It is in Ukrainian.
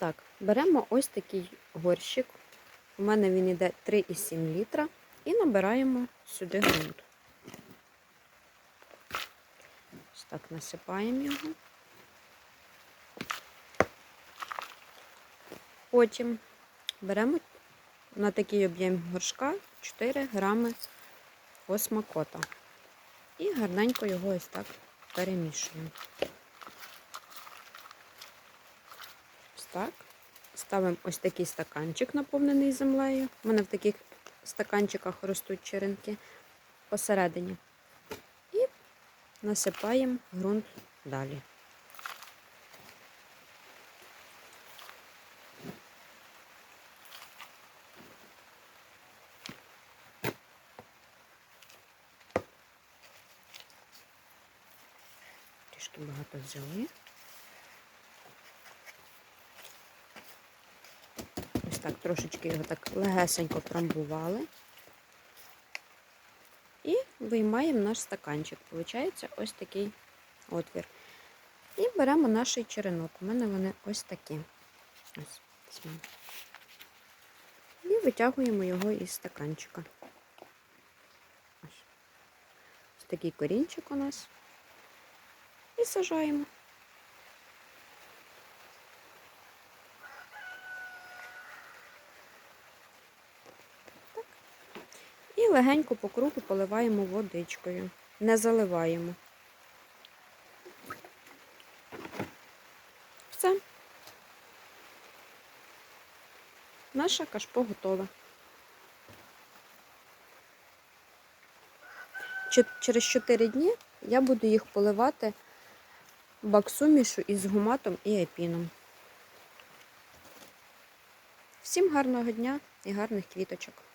Так, беремо ось такий горщик. У мене він йде 3,7 літра. І набираємо сюди ґрунт. Ось так насипаємо його. Потім беремо на такий об'єм горшка 4 грами осмакота. І гарненько його ось так перемішуємо. Ось так. Ставимо ось такий стаканчик, наповнений землею. У мене в таких стаканчиках ростуть черенки посередині. І насипаємо ґрунт далі. Трішки багато взяли. Так трошечки його так легесенько трамбували. І виймаємо наш стаканчик. Получається ось такий отвір. І беремо наш черенок. У мене вони ось такі. Ось. І витягуємо його із стаканчика. Ось. Ось такий корінчик у нас. І сажаємо. Легенько по кругу поливаємо водичкою. Не заливаємо. Все. Наша кашпо готова. Через 4 дні я буду їх поливати баксумішу із гуматом і епіном. Всім гарного дня і гарних квіточок!